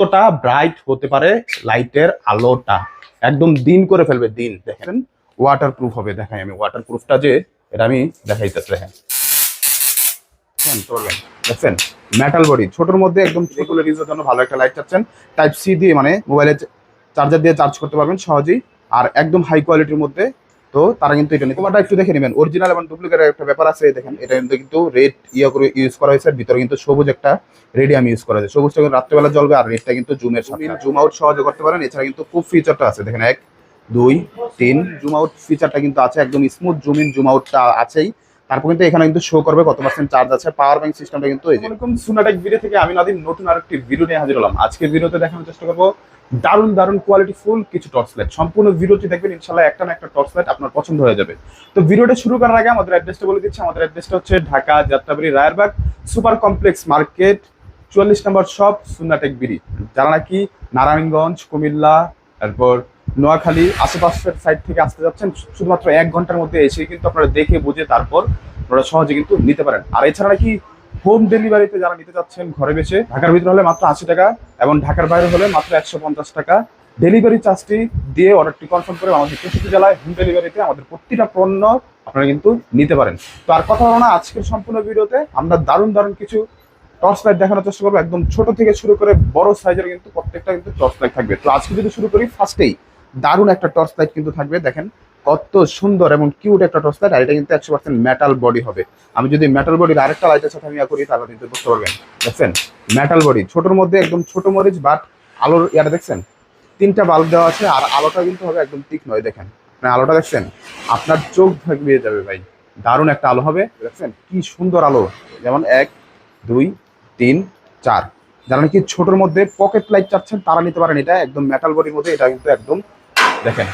কতটা ব্রাইট হতে পারে লাইটের আলোটা। একদম দিন করে ফেলবে, দিন। দেখেন ওয়াটার প্রুফ হবে, দেখাই আমি। ওয়াটার প্রুফটা যে, এটা আমি দেখাইতেছি, দেখেন। দেখছেন? মেটাল বডি ছোটর মধ্যে একদম রেগুলার ইউজের জন্য ভালো একটা লাইট চাচ্ছেন। টাইপ সি দিয়ে মানে মোবাইলে চার্জার দিয়ে চার্জ করতে পারবেন সহজেই। আর একদম হাই কোয়ালিটির মধ্যে তো তারা কিন্তু এটা নিতে একটু দেখে নেবেন। অরিজিনাল এবং ডুপ্লিকেট একটা ব্যাপার আছে দেখেন এটা কিন্তু কিন্তু রেড ইয়ে করে ইউজ করা হয়েছে ভিতরে কিন্তু সবুজ একটা রেডিয়াম ইউজ করা হয়েছে। সবুজটা কিন্তু রাত্রেবেলা জ্বলবে আর রেডটা কিন্তু জুমের সাথে জুম আউট সহজে করতে পারেন এছাড়া কিন্তু খুব ফিচারটা আছে দেখেন এক দুই তিন জুম আউট ফিচারটা কিন্তু আছে একদম স্মুথ জুম ইন জুম আউটটা আছেই। তারপর কিন্তু এখানে কিন্তু শো করবে কত পার্সেন্ট চার্জ আছে পাওয়ার ব্যাংক সিস্টেমটা কিন্তু এরকম সুনাটেক ভিডিও থেকে আমি নাদিম নতুন আরেকটি ভিডিও নিয়ে হাজির হলাম। আজকের ভিডিওতে দেখানোর চেষ্টা করব দারুণ দারুণ কোয়ালিটি ফুল কিছু টর্চ লাইট সম্পূর্ণ ভিডিওটি দেখবেন, ইনশাল্লাহ একটা না একটা টর্চ লাইট আপনার পছন্দ হয়ে যাবে। তো ভিডিওটা শুরু করার আগে আমাদের অ্যাড্রেসটা বলে দিচ্ছি। আমাদের অ্যাড্রেসটা হচ্ছে Dhaka, Jatrabari, Rayerbag super complex market চুয়াল্লিশ নম্বর শপ সুনাটেক বিড়ি। যারা নাকি নারায়ণগঞ্জ, কুমিল্লা, তারপর নোয়াখালী আশেপাশের সাইড থেকে আসতে যাচ্ছেন, শুধুমাত্র এক ঘণ্টার মধ্যে এসে কিন্তু আপনারা দেখে, বুঝে তারপর আপনারা সহজে কিন্তু নিতে পারেন। আর এছাড়া নাকি হোম ডেলিভারিতে যারা নিতে চাচ্ছেন ঘরে বসে ঢাকার ভিতরে হলে মাত্র আশি টাকা এবং ঢাকার বাইরে হলে মাত্র একশো পঞ্চাশ টাকা। ডেলিভারি চার্জটি দিয়ে অর্ডারটি কনফার্ম করে আমাদের চৌষট্টি জেলায় হোম ডেলিভারিতে আমাদের প্রতিটা পণ্য আপনারা কিন্তু নিতে পারেন। তো আর কথা হলো না আজকের সম্পূর্ণ ভিডিওতে, আমরা দারুণ দারুণ কিছু টর্চ লাইট দেখানোর চেষ্টা করব। একদম ছোট থেকে শুরু করে বড় সাইজের কিন্তু প্রত্যেকটা কিন্তু টর্চ লাইট থাকবে। তো আজকে যদি শুরু করি ফার্স্টেই দারুণ একটা টর্চ লাইট কিন্তু থাকবে। দেখেন কত সুন্দর এবং কিউট একটা টর্চ লাইট আর এটা কিন্তু একশো পার্সেন্ট মেটাল বডি হবে। আমি যদি মেটাল বডির আরেকটা লাইটের সাথে আমি করি, তাহলে কিন্তু বুঝতে পারবেন। দেখছেন? মেটাল বডি ছোটোর মধ্যে একদম ছোট মরিচ বাট আলোর ইয়াটা দেখছেন? তিনটা বাল্ব দেওয়া আছে, আর আলোটা কিন্তু হবে একদম ঠিক নয়, দেখেন। মানে আলোটা দেখছেন? আপনার চোখ থাকবে যাবে ভাই। দারুণ একটা আলো হবে, দেখছেন? কি সুন্দর আলো। যেমন এক, দুই, তিন, চার। যারা নাকি ছোটোর মধ্যে পকেট লাইট চাচ্ছেন, তারা নিতে পারেন। এটা একদম মেটাল বডির মধ্যে, এটা কিন্তু একদম, দেখেন।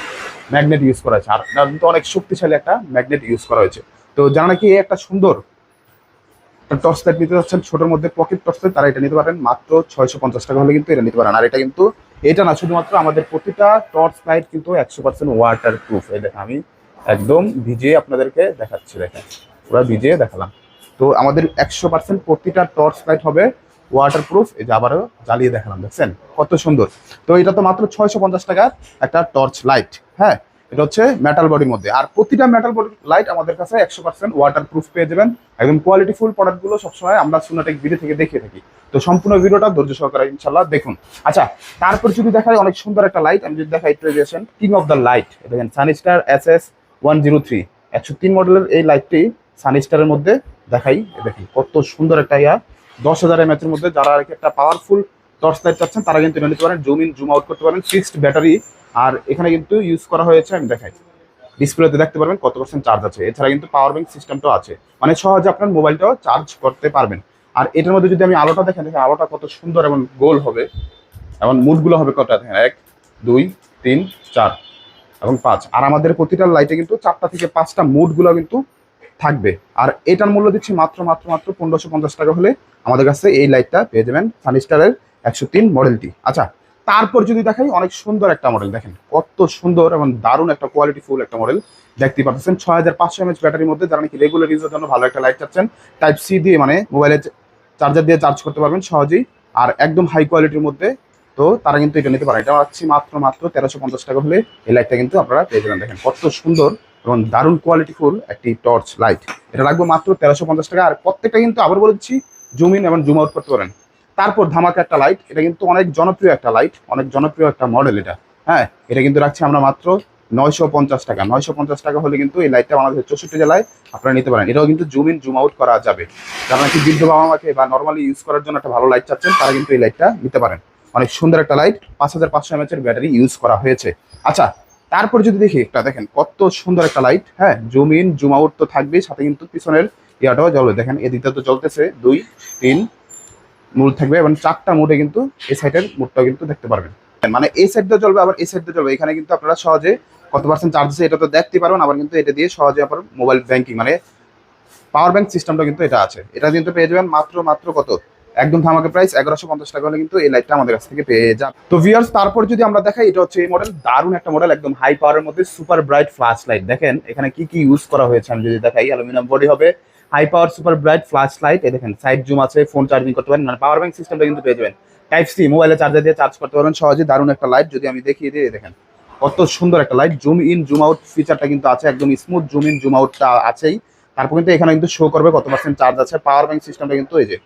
ম্যাগনেট ইউজ করা হয়েছে। আর কিন্তু অনেক শক্তিশালী একটা ম্যাগনেট ইউজ করা হয়েছে। তো যারা নাকি একটা সুন্দর টর্চ লাইট নিতে যাচ্ছেন ছোটোর মধ্যে পকেট টর্চ লাইট তারা এটা নিতে পারেন। মাত্র ছয়শো পঞ্চাশ টাকা হলে কিন্তু এটা নিতে পারেন। আর এটা কিন্তু, এটা না, শুধুমাত্র আমাদের প্রতিটা টর্চ লাইট কিন্তু একশো পার্সেন্ট ওয়াটার প্রুফ এই দেখেন, আমি একদম ভিজিয়ে আপনাদেরকে দেখাচ্ছি, দেখেন। পুরো ভিজিয়ে দেখালাম। তো আমাদের একশো পার্সেন্ট প্রতিটা টর্চ লাইট হবে ওয়াটার প্রুফ এই যে আবারও জ্বালিয়ে দেখালাম, দেখছেন? কত সুন্দর। তো এটা তো মাত্র ছয়শো পঞ্চাশ টাকার একটা টর্চ লাইট। হ্যাঁ এটা হচ্ছে মেটাল বডির মধ্যে। আর প্রতিটা মেটাল বডির লাইট আমাদের কাছে একশো পার্সেন্ট ওয়াটার প্রুফ পেয়ে যাবেন। একদম কোয়ালিটি ফুল প্রোডাক্টগুলো সবসময় আমরা সুনাটেক ভিডিও থেকে দেখিয়ে থাকি। তো সম্পূর্ণ ভিডিওটা ধৈর্য সহকারে ইনশাল্লাহ দেখুন। আচ্ছা তারপর যদি দেখায় অনেক সুন্দর একটা লাইট আমি যদি দেখাই ট্রেডিয়েশন কিং অফ দ্য লাইট দেখেন সানিস্টার S S one zero three একশো তিন মডেলের এই লাইটটি সানিস্টারের মধ্যে দেখাই দেখি, কত সুন্দর একটা ইয়া। দশ হাজার এমএচের মধ্যে যারা একটা পাওয়ারফুল টর্চ লাইট চাচ্ছেন, তারা কিন্তু নিতে পারেন জুম ইন জুম আউট করতে পারেন। ফিক্সড ব্যাটারি আর এখানে কিন্তু ইউজ করা হয়েছে, আমি দেখাই। ডিসপ্লেতে দেখতে পারবেন কত পার্সেন্ট চার্জ আছে। এছাড়া কিন্তু পাওয়ার ব্যাংক সিস্টেমটাও আছে। মানে সহজে আপনার মোবাইলটাও চার্জ করতে পারবেন। আর এটার মধ্যে যদি আমি আলোটা দেখেন দেখেন আলোটা কত সুন্দর এবং গোল হবে। এবং মুডগুলো হবে কটা দেখেন? এক, দুই, তিন, চার এবং পাঁচ। আর আমাদের প্রতিটা লাইটে কিন্তু চারটা থেকে পাঁচটা মুডগুলো কিন্তু থাকবে। আর এটার মূল্য দিচ্ছি মাত্র মাত্র মাত্র পনেরোশো পঞ্চাশ টাকা হলে আমাদের কাছে এই লাইটটা পেয়ে যাবেন সানিস্টারের একশো তিন মডেলটি আচ্ছা তারপর যদি দেখাই, অনেক সুন্দর একটা মডেল দেখেন কত সুন্দর এবং দারুণ একটা কোয়ালিটি ফুল একটা মডেল দেখতে পাচ্ছেন। ছয় হাজার পাঁচশো এমএচ ব্যাটারির মধ্যে যারা নাকি রেগুলার ইউজের জন্য ভালো একটা লাইট চাচ্ছেন টাইপ সি দিয়ে মানে মোবাইলে চার্জার দিয়ে চার্জ করতে পারবেন সহজেই। আর একদম হাই কোয়ালিটির মধ্যে, তো তারা কিন্তু এটা নিতে পারে। এটা রাখছি মাত্র মাত্র তেরোশো পঞ্চাশ টাকা হলে এই লাইটটা কিন্তু আপনারা পেয়ে যাবেন। দেখেন কত সুন্দর এবং দারুণ কোয়ালিটিফুল একটি টর্চ লাইট এটা লাগবে মাত্র তেরোশো পঞ্চাশ টাকা। আর প্রত্যেকটা কিন্তু আবার বলে দিচ্ছি জুম ইন এবং জুম আউট করতে পারেন। তারপর ধামাকা একটা লাইট এটা কিন্তু অনেক জনপ্রিয় একটা লাইট অনেক জনপ্রিয় একটা মডেল এটা। হ্যাঁ এটা কিন্তু রাখছি আমরা মাত্র নয়শো পঞ্চাশ টাকা। নয়শো পঞ্চাশ টাকা হলে কিন্তু এই লাইটটা আমাদের চৌষট্টি জেলায় আপনারা নিতে পারেন। এটাও কিন্তু জুম ইন জুম আউট করা যাবে। যারা নাকি বৃদ্ধ বাবা মাকে বা নর্মালি ইউজ করার জন্য একটা ভালো লাইট চাচ্ছেন, তারা কিন্তু এই লাইটটা নিতে পারেন। অনেক সুন্দর একটা লাইট পাঁচ হাজার পাঁচশো এমএচের ব্যাটারি ইউজ করা হয়েছে। আচ্ছা তারপর যদি দেখি, একটা দেখেন কত সুন্দর একটা লাইট হ্যাঁ জুম ইন জুম আউট তো থাকবেই, সাথে কিন্তু পিছনের ইয়াটাও জ্বলবে। দেখেন, এদিকটা তো জ্বলতেছে। দুই, তিন মুড থাকবে এবং চারটা মুডে কিন্তু এই সাইডের মুডটাও কিন্তু দেখতে পারবেন। মানে এই সাইড দিয়ে জ্বলবে, আবার এই সাইড দিয়ে জ্বলবে। এখানে কিন্তু আপনারা সহজে কত পার্সেন্ট চার্জ আছে এটা তো দেখতে পারবেন, আবার কিন্তু এটা দিয়ে সহজে আপনার মোবাইল ব্যাংকিং মানে পাওয়ার ব্যাংক সিস্টেমটা কিন্তু এটা আছে। এটা কিন্তু পেয়ে যাবেন মাত্র মাত্র কত? একদম ধামাকা প্রাইস এগারোশো পঞ্চাশ টাকা হলে কিন্তু এই লাইটটা আমাদের কাছ থেকে পেয়ে যান। তো ভিউয়ার্স তারপর যদি আমরা দেখাই, এটা হচ্ছে এই মডেল দারুণ একটা মডেল একদম হাই পাওয়ারের মধ্যে সুপার ব্রাইট ফ্ল্যাশ লাইট দেখেন, এখানে কি কি ইউজ করা হয়েছে আমি যদি দেখাই অ্যালুমিনিয়াম বডি হবে high power super bright flash light এই দেখেন সাইড জুম আছে ফোন চার্জিং করতে পারেন মানে পাওয়ার ব্যাংক সিস্টেমটা কিন্তু পেয়ে যাবেন। টাইপ সি মোবাইলে চার্জার দিয়ে চার্জ করতে পারবেন সহজে দারুণ একটা লাইট যদি আমি দেখিয়ে দিই দেখেন, কত সুন্দর একটা light zoom in zoom out ফিচারটা কিন্তু আছে, একদম স্মুথ জুম ইন জুম আউটটা আছেই। তারপর কিন্তু এখানে কিন্তু শো করবে কত পার্সেন্ট চার্জ আছে পাওয়ার ব্যাংক সিস্টেমটা কিন্তু এই যে,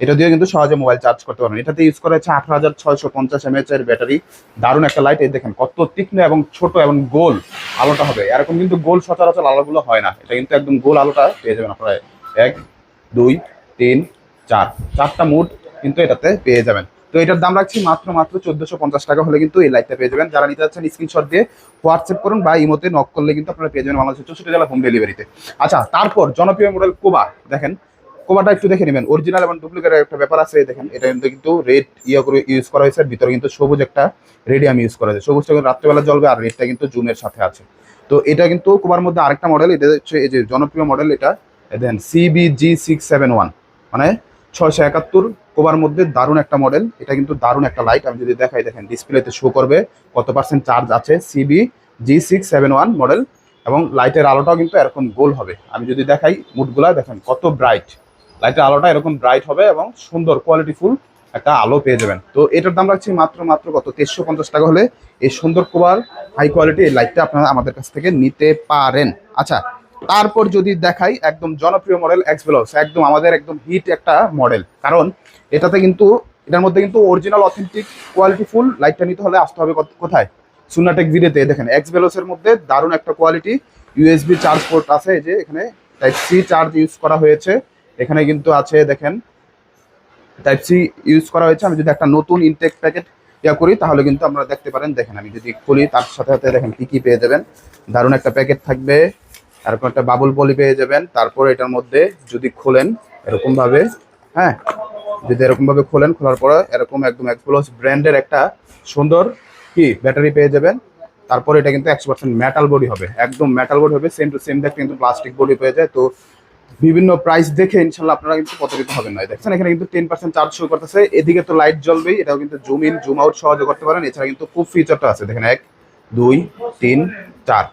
এটা দিয়ে কিন্তু সহজে মোবাইল চার্জ করতে পারবেন। এটাতে ইউজ করা হচ্ছে আঠারো হাজার ছয়শো পঞ্চাশ এমএচ এর ব্যাটারি দারুণ একটা লাইট এই দেখেন, কত তীক্ষ্ণ এবং ছোট এবং গোল আলোটা হবে। এরকম কিন্তু গোল সচরাচর আলোগুলো হয় না, এটা কিন্তু একদম গোল আলোটা পেয়ে যাবেন আপনারা। এক, দুই, তিন, চার। চারটা মুড কিন্তু এটাতে পেয়ে যাবেন। তো এটার দাম রাখছি মাত্র মাত্র চোদ্দশো পঞ্চাশ টাকা হলে কিন্তু এই লাইটটা পেয়ে যাবেন। যারা নিতে যাচ্ছেন স্ক্রিনশট দিয়ে হোয়াটসঅ্যাপ করুন বা ইমোতে নক করলে কিন্তু আপনারা পেয়ে যাবেন বাংলাদেশের চৌষট্টি জেলা হোম ডেলিভারিতে আচ্ছা তারপর জনপ্রিয় মডেল কোবা দেখেন কোবাটা একটু দেখে নেবেন। অরিজিনাল এবং ডুপ্লিকেটের একটা ব্যাপার আছে দেখেন, এটা কিন্তু কিন্তু রেড ইয়ে করে ইউজ করা হয়েছে ভিতরে কিন্তু সবুজ একটা রেডিয়াম ইউজ করা হয়েছে। সবুজটা কিন্তু রাত্রেবেলা জ্বলবে আর রেডটা কিন্তু জুমের সাথে আছে। তো এটা কিন্তু কোবার মধ্যে আরেকটা মডেল এটা হচ্ছে এই যে জনপ্রিয় মডেল এটা দেন সিবিজি সিক্স সেভেন ওয়ান মানে ছয়শো একাত্তর কোবার মধ্যে দারুণ একটা মডেল এটা কিন্তু দারুণ একটা লাইট আমি যদি দেখাই, দেখেন ডিসপ্লেতে শো করবে কত পার্সেন্ট চার্জ আছে CB G six seven one model এবং লাইটের আলোটাও কিন্তু এরকম গোল হবে। আমি যদি দেখাই মুডগুলা, দেখেন, কত ব্রাইট লাইটের আলোটা এরকম ব্রাইট হবে এবং সুন্দর কোয়ালিটিফুল একটা আলো পেয়ে যাবেন। তো এটার দাম রাখছি মাত্র মাত্র কত? তেইশশো পঞ্চাশ টাকা হলে এই সুন্দর কোয়ার হাই কোয়ালিটি এই লাইটটা আপনারা আমাদের কাছ থেকে নিতে পারেন। আচ্ছা তারপর যদি দেখাই একদম জনপ্রিয় মডেল এক্সবেলস একদম আমাদের একদম হিট একটা মডেল কারণ এটাতে কিন্তু, এটার মধ্যে কিন্তু অরিজিনাল অথেন্টিক কোয়ালিটি ফুল লাইটটা নিতে হলে আসতে হবে কোথায়? সুনাটেক ভিডিওতে দেখেন এক্সবেলসের মধ্যে দারুণ একটা কোয়ালিটি ইউএসবি চার্জ পোর্ট আছে যে এখানে টাইপ সি চার্জ ইউজ করা হয়েছে। এখানে কিন্তু আছে, দেখেন টাইপ সি ইউজ করা হয়েছে। আমি যদি একটা নতুন ইনটেক প্যাকেট ইয়া করি, তাহলে কিন্তু আপনারা দেখতে পারেন। দেখেন, আমি যদি খুলি, তার সাথে সাথে দেখেন কি কি পেয়ে যাবেন। দারুণ একটা প্যাকেট থাকবে। তারপর একটা বাবুল পলি পেয়ে যাবেন। তারপর এটার মধ্যে যদি খোলেন এরকম ভাবে হ্যাঁ? যদি এরকম ভাবে খোলেন, খোলার পরে এরকম একদম এক্সপ্লোস ব্র্যান্ডের একটা সুন্দর কি ব্যাটারি পেয়ে যাবেন। তারপর এটা কিন্তু একশো পার্সেন্ট মেটাল বডি হবে। একদম মেটাল বডি হবে সেম টু সেম দেখতে কিন্তু প্লাস্টিক বডি পেয়ে যায়। তো বিভিন্ন প্রাইস দেখে ইনশাল্লাহ আপনারা কিন্তু প্রতারিত হবেন না। দেখছেন, এখানে কিন্তু টেন পার্সেন্ট চার্জ শো করতেছে। এদিকে তো লাইট জ্বলবেই, এটাও কিন্তু জুম ইন জুম আউট সহজে করতে পারেন। এছাড়া কিন্তু খুব ফিচারটা আছে। দেখেন, এক, দুই, তিন, চার।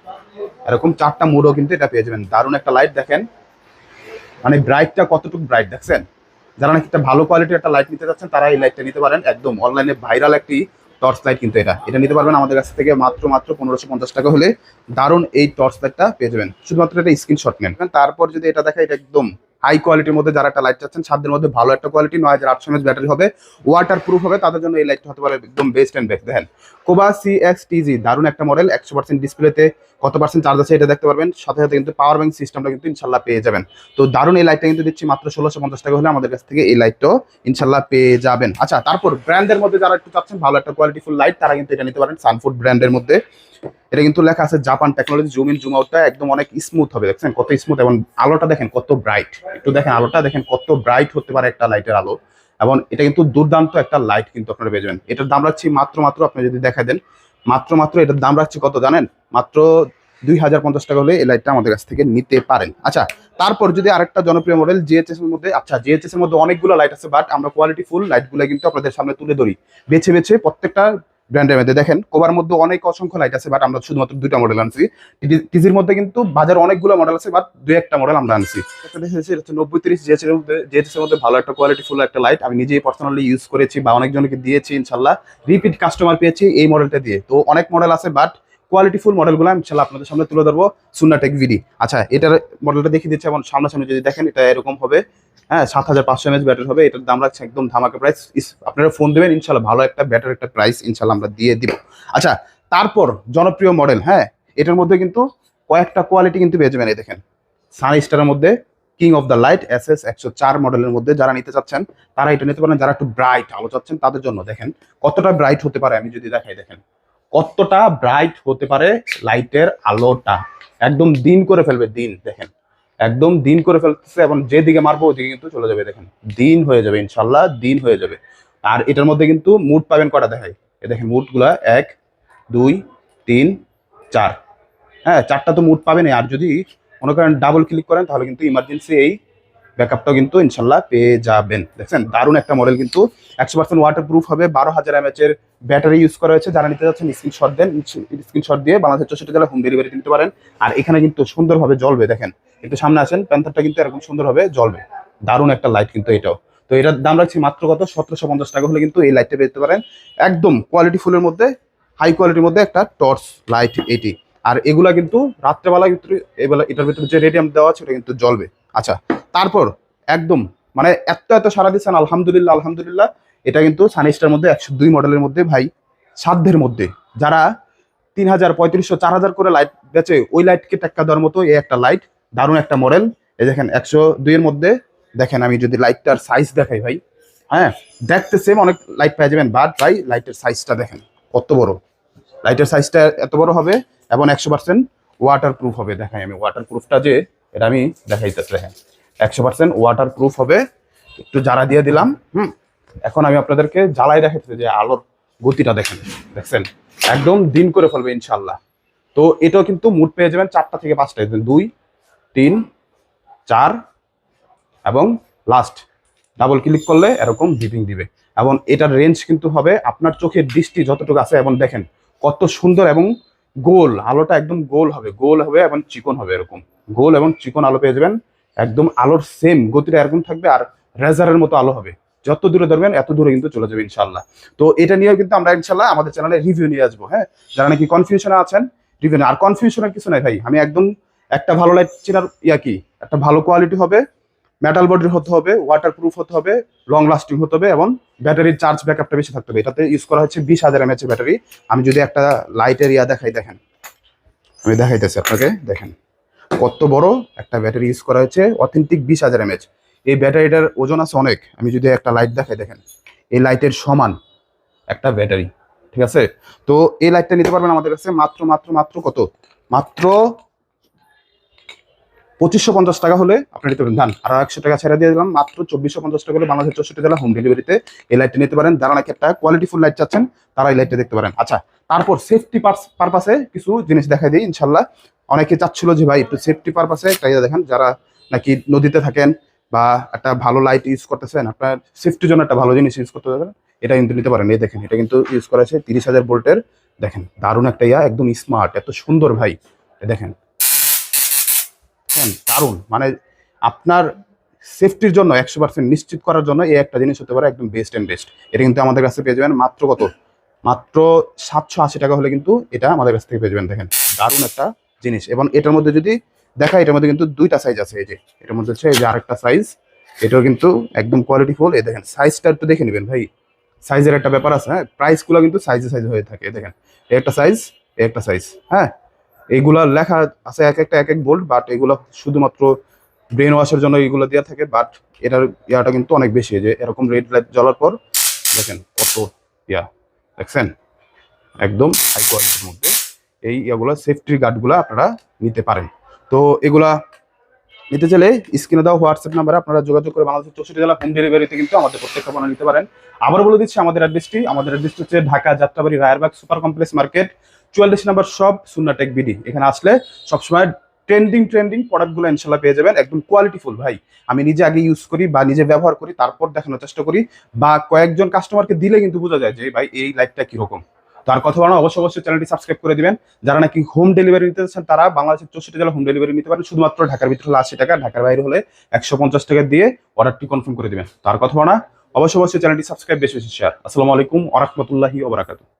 এরকম চারটা মোডও কিন্তু এটা পেয়ে যাবেন। দারুণ একটা লাইট দেখেন। মানে ব্রাইটটা কতটুকু ব্রাইট দেখছেন? যারা নাকি একটা ভালো কোয়ালিটির একটা লাইট নিতে চাচ্ছেন, তারা এই লাইটটা নিতে পারেন। একদম অনলাইনে ভাইরাল একটি টর্চ লাইট কিন্তু এটা। এটা নিতে পারবেন আমাদের কাছ থেকে মাত্র মাত্র পনেরোশো পঞ্চাশ টাকা হলে। দারুণ এই টর্চ লাইটটা পেয়ে যাবেন। শুধুমাত্র এটা স্ক্রিনশট নেন। তারপর যদি এটা দেখা এটা একদম হাই কোয়ালিটির মধ্যে যারা একটা লাইট চাচ্ছেন সাতদের মধ্যে ভালো একটা কোয়ালিটি নয় হাজার আটশো এমএচ ব্যাটারি হবে। ওয়াটার প্রুফ হবে, তাদের জন্য এই লাইটটা হতে পারে একদম বেস্ট অ্যান্ড বেস্ট দেখেন কোবা সি এক্স টিজি দারুণ একটা মডেল একশো পার্সেন্ট ডিসপ্লেতে কত পার্সেন্ট চার্জ আছে এটা দেখতে পারবেন। সাথে সাথে কিন্তু পাওয়ার ব্যাংক সিস্টেমটা কিন্তু ইনশাল্লাহ পেয়ে যাবেন। তো দারুণ এই লাইটটা কিন্তু দিচ্ছি মাত্র ষোলোশো পঞ্চাশ টাকা হলে আমাদের কাছ থেকে এই লাইটটাও ইনশাল্লাহ পেয়ে যাবেন। আচ্ছা তারপর ব্র্যান্ডের মধ্যে যারা একটু চাচ্ছেন, ভালো একটা কোয়ালিটিফুল লাইট তারা কিন্তু এটা নিতে পারেন সানফুড ব্র্যান্ডের মধ্যে। এটা কিন্তু লেখা আছে Japan technology zoom in zoom আউটটা একদম অনেক স্মুথ হবে, দেখছেন? কত স্মুথ এবং আলোটা দেখেন কত ব্রাইট একটু দেখেন আলোটা, দেখেন কত ব্রাইট হতে পারে একটা লাইটের আলো। এবং এটা কিন্তু দুর্দান্ত একটা লাইট কিন্তু আপনারা পেয়ে যাবেন। এটার দাম রাখছি মাত্র মাত্র আপনি যদি দেখা দেন, মাত্র মাত্র এটার দাম রাখছি কত জানেন? মাত্র দুই হাজার পঞ্চাশ টাকা হলে এই লাইটটা আমাদের কাছ থেকে নিতে পারেন। আচ্ছা তারপর যদি আরেকটা জনপ্রিয় মডেল জিএচএস এর মধ্যে আচ্ছা জিএচএস এর মধ্যে অনেকগুলো লাইট আছে বাট আমরা কোয়ালিটি ফুল লাইটগুলো কিন্তু আপনাদের সামনে তুলে ধরি। বেছে বেছে প্রত্যেকটা ব্র্যান্ডের মধ্যে দেখেন কোবার মধ্যে অনেক অসংখ্য লাইট আছে বাট আমরা শুধুমাত্র দুইটা মডেল আনছি। টিজির মধ্যে কিন্তু বাজারে অনেকগুলো মডেল আছে বাট দুই একটা মডেল আমরা আনছি। নব্বই তিরিশ মধ্যে মধ্যে ভালো একটা কোয়ালিটি ফুল একটা লাইট আমি নিজেই পার্সোনালি ইউজ করেছি, বা অনেকজনকে দিয়েছি, ইনশাল্লাহ। রিপিট কাস্টমার পেয়েছি এই মডেলটা দিয়ে। তো অনেক মডেল আছে বাট কোয়ালিটি ফুল মডেলগুলো আমি ইনশাল্লাহ আপনাদের সামনে তুলে ধরবো সুন্না টেক ভিডি আচ্ছা এটার মডেলটা দেখিয়ে দিচ্ছি, এবং সামনাসামনি যদি দেখেন, এটা এরকম হবে। হ্যাঁ সাত হাজার পাঁচশো এমএচ ব্যাটারি হবে, এটার দাম রাখছে একদম ধামাকা প্রাইস আপনারা ফোন দেবেন, ইনশাল্লাহ ভালো একটা ব্যাটারি একটা প্রাইস ইনশাল্লাহ আমরা দিয়ে দিব। আচ্ছা তারপর জনপ্রিয় মডেল হ্যাঁ এটার মধ্যে কিন্তু কয়েকটা কোয়ালিটি কিন্তু পেয়ে যাবেন, এই দেখেন। সান স্টারের মধ্যে king of the light S S একশো চার মডেলের মধ্যে যারা নিতে চাচ্ছেন, তারা এটা নিতে পারেন, যারা একটু ব্রাইট আলো চাচ্ছেন, তাদের জন্য, দেখেন। কতটা ব্রাইট হতে পারে, আমি যদি দেখাই, দেখেন। কতটা ব্রাইট হতে পারে লাইটের আলোটা। একদম দিন করে ফেলবে, দিন, দেখেন। একদম দিন করে ফেলতেছে এবং যেদিকে মারবো ওদিকে কিন্তু চলে যাবে, দেখেন। দিন হয়ে যাবে ইনশাল্লাহ দিন হয়ে যাবে। আর এটার মধ্যে কিন্তু মুড পাবেন কটা দেখায় এ দেখেন মুডগুলা, এক, দুই, তিন, চার। হ্যাঁ চারটা তো মুড পাবেন আর যদি মনে করেন ডাবল ক্লিক করেন, তাহলে কিন্তু ইমার্জেন্সি এই ব্যাকআপটাও কিন্তু ইনশাল্লাহ পেয়ে যাবেন। দেখছেন? দারুণ একটা মডেল কিন্তু একশো পার্সেন্ট ওয়াটার প্রুফ হবে, বারো হাজার এমএচ এর ব্যাটারি ইউজ করা হয়েছে। যারা নিতে যাচ্ছেন স্ক্রিনশট দেন স্ক্রিনশট দিয়ে বাংলাদেশের চৌষট্টি জেলা হোম ডেলিভারি নিতে পারেন। আর এখানে কিন্তু সুন্দরভাবে জ্বলবে, দেখেন? একটু সামনে আসেন প্যান্থারটা কিন্তু এরকম সুন্দরভাবে জ্বলবে। দারুণ একটা লাইট কিন্তু এটাও। তো এটার দাম রাখছি মাত্র কত? সতেরোশো পঞ্চাশ টাকা হলে কিন্তু এই লাইটটা পেতে পারেন। একদম কোয়ালিটি ফুলের মধ্যে হাই কোয়ালিটির মধ্যে একটা টর্চ লাইট এটি। আর এগুলা কিন্তু রাত্রেবেলা কিন্তু এবেলা এটার ভিতরে যে রেডিয়াম দেওয়া আছে, ওটা কিন্তু জ্বলবে। আচ্ছা তারপর একদম মানে এত এত সারা দিচ্ছেন আলহামদুলিল্লাহ আলহামদুলিল্লাহ। এটা কিন্তু সানিস্টার মধ্যে একশো দুই মডেলের মধ্যে ভাই, সাধ্যের মধ্যে। যারা তিন হাজার, পঁয়ত্রিশশো, চার হাজার করে লাইট বেচে ওই লাইটকে টেক্কা দেওয়ার মতো এই একটা লাইট দারুণ একটা মডেল এই দেখেন, একশো দুইয়ের মধ্যে, দেখেন আমি যদি লাইটটার সাইজ দেখাই ভাই। হ্যাঁ দেখতে সেম অনেক লাইট পেয়ে যাবেন বাট ভাই লাইটের সাইজটা দেখেন, কত বড়। লাইটের সাইজটা এত বড় হবে এবং একশো পার্সেন্ট ওয়াটার প্রুফ হবে, দেখাই আমি। ওয়াটার প্রুফটা যে, এটা আমি দেখাইতেছি, দেখেন। একশো পার্সেন্ট ওয়াটার প্রুফ হবে। একটু জারা দিয়ে দিলাম, হুম। এখন আমি আপনাদেরকে জ্বালাই দেখাচ্ছি যে আলোর গতিটা দেখেন, দেখছেন? একদম দিন করে ফেলবে ইনশাল্লাহ তো এটাও কিন্তু মুড পেয়ে যাবেন চারটা থেকে পাঁচটা দুই, তিন, চার এবং লাস্ট ডাবল ক্লিক করলে এরকম বিপিং দিবে। এবং এটার রেঞ্জ কিন্তু হবে আপনার চোখের দৃষ্টি যতটুকু আছে এবং দেখেন, কত সুন্দর এবং গোল, আলোটা একদম গোল হবে গোল হবে এবং চিকন হবে এরকম। গোল এবং চিকন আলো পেয়ে যাবেন। একদম আলোর সেম গতিটা এরকম থাকবে আর রেজারের মতো আলো হবে। যত দূরে ধরবেন, এত দূরে কিন্তু চলে যাবে ইনশাল্লাহ তো এটা নিয়েও কিন্তু আমরা ইনশাল্লাহ আমাদের চ্যানেলে রিভিউ নিয়ে আসব হ্যাঁ? যারা নাকি কনফিউশনে আছেন রিভিউ আর কনফিউশনের কিছু নাই ভাই। আমি একদম একটা ভালো লাইট চেনার ইয়া কি? একটা ভালো কোয়ালিটি হবে মেটাল বডির হতে হবে ওয়াটার প্রুফ হতে হবে লং লাস্টিং হতে হবে এবং ব্যাটারির চার্জ ব্যাকআপটা বেশি থাকতে হবে। এটাতে ইউজ করা হচ্ছে বিশ হাজার এমএচ ব্যাটারি আমি যদি একটা লাইটের ইয়া দেখাই, দেখেন। আমি দেখাইতেছি আপনাকে, দেখেন। কত বড় একটা ব্যাটারি ইউজ করা হয়েছে? অথেন্টিক বিশ হাজার এমএচ এই ব্যাটারিটার ওজন আছে অনেক। আমি যদি একটা লাইট দেখাই, দেখেন। এই লাইটের সমান একটা ব্যাটারি, ঠিক আছে? তো এই লাইটটা নিতে পারবেন আমাদের কাছে মাত্র মাত্র মাত্র কত? মাত্র পঁচিশশো পঞ্চাশ টাকা হলে আপনি নিতে পারেন ধান আর একশো টাকা ছেড়ে দিয়ে দিলাম। মাত্র চব্বিশশো পঞ্চাশ টাকা হলে বাংলাদেশের চৌষট্টি জেলা হোম ডেলিভারিতে এই লাইটটা নিতে পারেন। যারা নাকি একটা কোয়ালিটি ফুল লাইট চাচ্ছেন, তারা এই লাইটটা দেখতে পারেন। আচ্ছা তারপর সেফটি পারপাসে কিছু জিনিস দেখাই দিই ইনশাল্লাহ অনেকে চাচ্ছিল যে ভাই একটু সেফটি পারপাসে তাই দেখেন যারা নাকি নদীতে থাকেন বা একটা ভালো লাইট ইউজ করতেছেন, আপনার সেফটির জন্য একটা ভালো জিনিস ইউজ করতে পারেন এটা কিন্তু নিতে পারেন। এই দেখেন, এটা কিন্তু ইউজ করা আছে তিরিশ হাজার বোল্টের দেখেন, দারুণ একটা ইয়া, একদম স্মার্ট এত সুন্দর ভাই। দেখেন। দারুণ। মানে আপনার সেফটির জন্য একশো পার্সেন্ট নিশ্চিত করার জন্য এই একটা জিনিস হতে পারে একদম বেস্ট অ্যান্ড বেস্ট এটা কিন্তু আমাদের কাছে পেয়ে যাবেন মাত্র কত? মাত্র সাতশো আশি টাকা হলে কিন্তু এটা আমাদের কাছ থেকে পেয়ে যাবেন। দেখেন, দারুণ একটা জিনিস। এবং এটার মধ্যে যদি দেখা এটার মধ্যে কিন্তু দুইটা সাইজ আছে। এই যে, এটার মধ্যে হচ্ছে এই যে আরেকটা সাইজ এটাও কিন্তু একদম কোয়ালিটি ফুল এই দেখেন সাইজটা একটু দেখে নেবেন ভাই। সাইজের একটা ব্যাপার আছে হ্যাঁ? প্রাইসগুলো কিন্তু সাইজে সাইজ হয়ে থাকে। দেখেন একটা সাইজ একটা সাইজ হ্যাঁ? এইগুলা লেখা আছে এক একটা, এক এক বোল্ট বাট এগুলো শুধুমাত্র ব্রেন ওয়াশের জন্য এইগুলো দেওয়া থাকে। বাট এটার ইয়াটা কিন্তু অনেক বেশি। যে, এরকম রেড লাইট জ্বলার পর, দেখেন কত ইয়া। দেখছেন? একদম হাই কোয়ালিটির মধ্যে। এই ইয়াগুলো সেফটির গার্ডগুলো আপনারা নিতে পারেন। তো এগুলা নিতে চাইলে স্ক্রিনে দেওয়া হোয়াটসঅ্যাপ নাম্বারে আপনারা যোগাযোগ করে বাংলাদেশের চৌষট্টি জেলা হোম ডেলিভারিতে কিন্তু আমাদের প্রত্যেকটা পণ্য নিতে পারেন। আবার বলে দিচ্ছি, আমাদের অ্যাড্রেসটি আমাদের অ্যাড্রেসটি হচ্ছে Dhaka Jatrabari Rayerbagh super complex market, চুয়াল্লিশ নাম্বার সব সুন্নাটেক বিডি। এখানে আসলে সবসময় ট্রেন্ডিং ট্রেন্ডিং প্রোডাক্টগুলো ইনশাল্লাহ পেয়ে যাবেন, একদম কোয়ালিটিফুল ভাই। আমি নিজে আগে ইউজ করি বা নিজে ব্যবহার করি, তারপর দেখানোর চেষ্টা করি, বা কয়েকজন কাস্টমারকে দিলে কিন্তু বোঝা যায় যে ভাই, এই লাইফটা কীরকম? তার কথা বলা অবশ্যই অবশ্যই চ্যানেলটি সাবস্ক্রাইব করে দিবেন। যারা নাকি হোম ডেলিভারি নিতে চান তারা বাংলাদেশের চৌষট্টি জেলা হোম ডেলিভারি নিতে পারেন। শুধুমাত্র ঢাকার ভিতরে হলে আশি টাকা, ঢাকার বাইরে হলে একশো পঞ্চাশ টাকা দিয়ে অর্ডারটি কনফার্ম করে দিবেন। তার কথা বলা অবশ্যই অবশ্যই চ্যানেলটি সাবস্ক্রাইব বেশি বেশি শেয়ার আসসালামু আলাইকুম ওরহমতুল্লাহি ওবরাকাতু